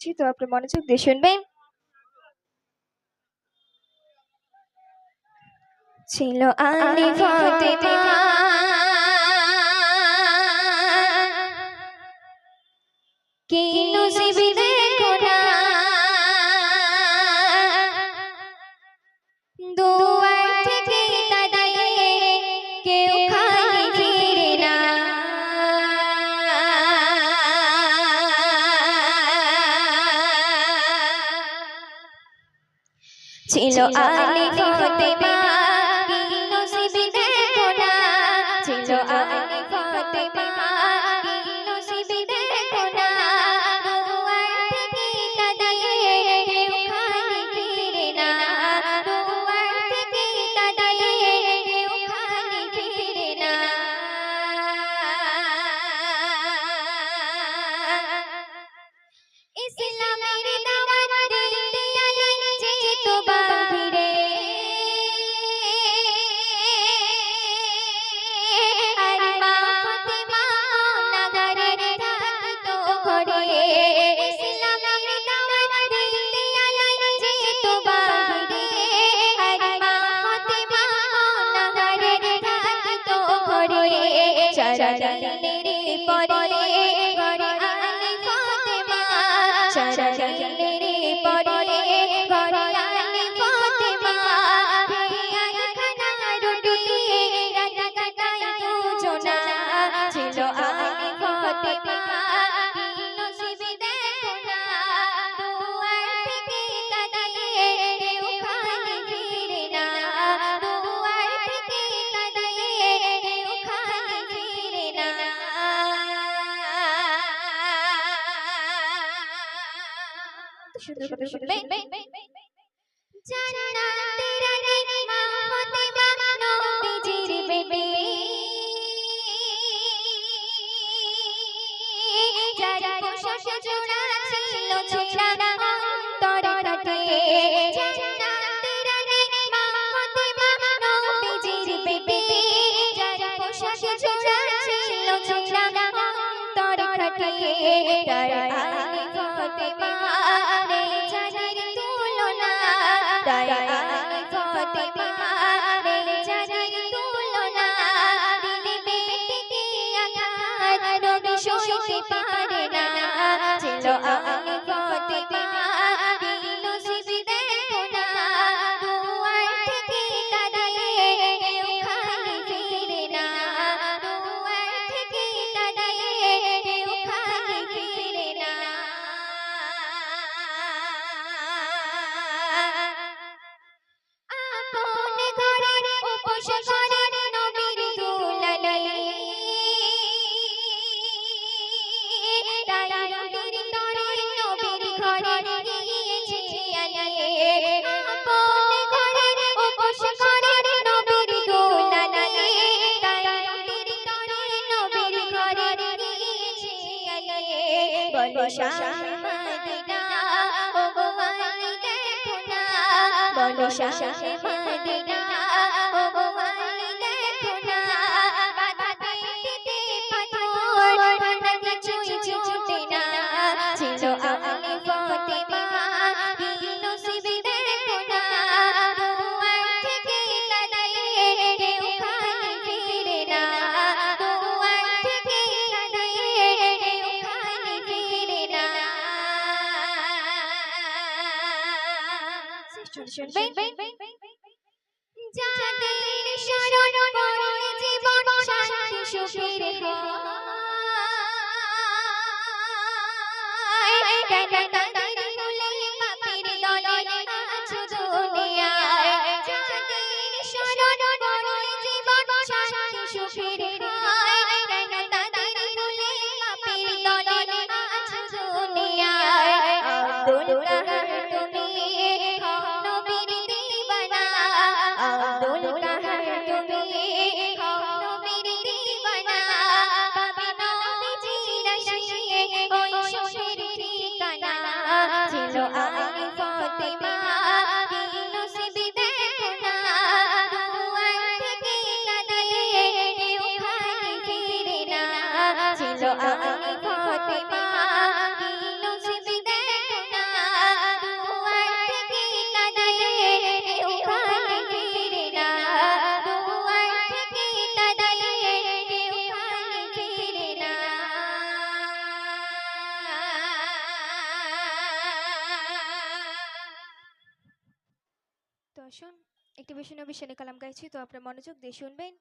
দিচ্ছি তো আপনি মনোযোগ দিয়ে শুনবেন। ছিল আলি ফাতেমা কি নসিবে আলী হতে শুনবে শুনবে জান্নাতের নিমা হতে বানো বিজির বেটে যার পোশাক জোড়া ছিল ছেড়া অন্তর কাটে জান্নাতের নিমা হতে বানো বিজির বেটে যার পোশাক জোড়া ছিল ছেড়া অন্তর কাটে তার বসে করে নবীর দুলালাই তাই নবীর তরে নবীর ঘরে গিয়েছে জিয়ালায়ে আপনে ঘরে ও বসে করে নবীর দুলালাই তাই নবীর তরে নবীর ঘরে গিয়েছে জিয়ালায়ে বলে শাম মদিনা, ও গো মাই দেখো না বলে শাম মদিনা শুন শুন জানের শরণ পড়ে জীবন শান্তি সুখের হয়। আসুন। একটি বেশি নবী সেনে কালাম গাইছি তো আপনার মনোযোগ দিয়ে শুনবেন।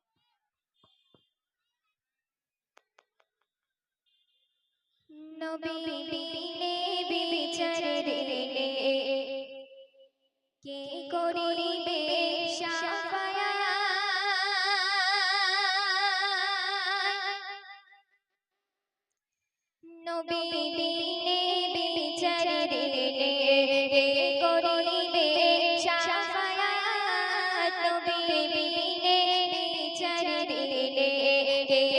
কে করিবে? হে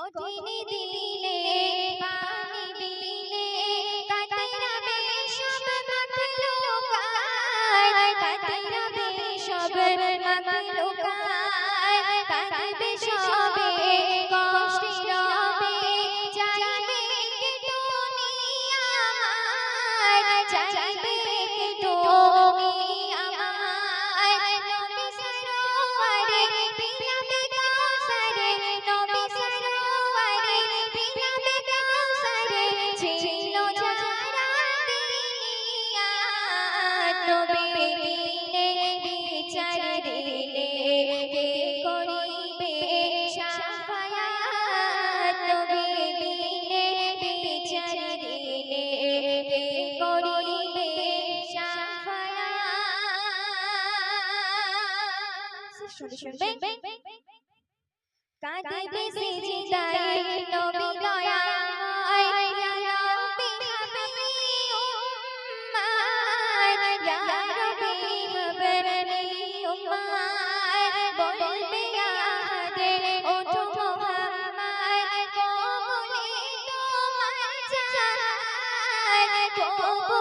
কঠিন দিলে পানি বিলে কাতেরা বেশব মখলুকাত কাতেরা বেশব মখলুকাত কাঁদবে সবে কষ্টে রবে চাইবে একটু নিয়ামার চাইবে কাঁদিবে সিজদায় নবী দয়াময় Oh.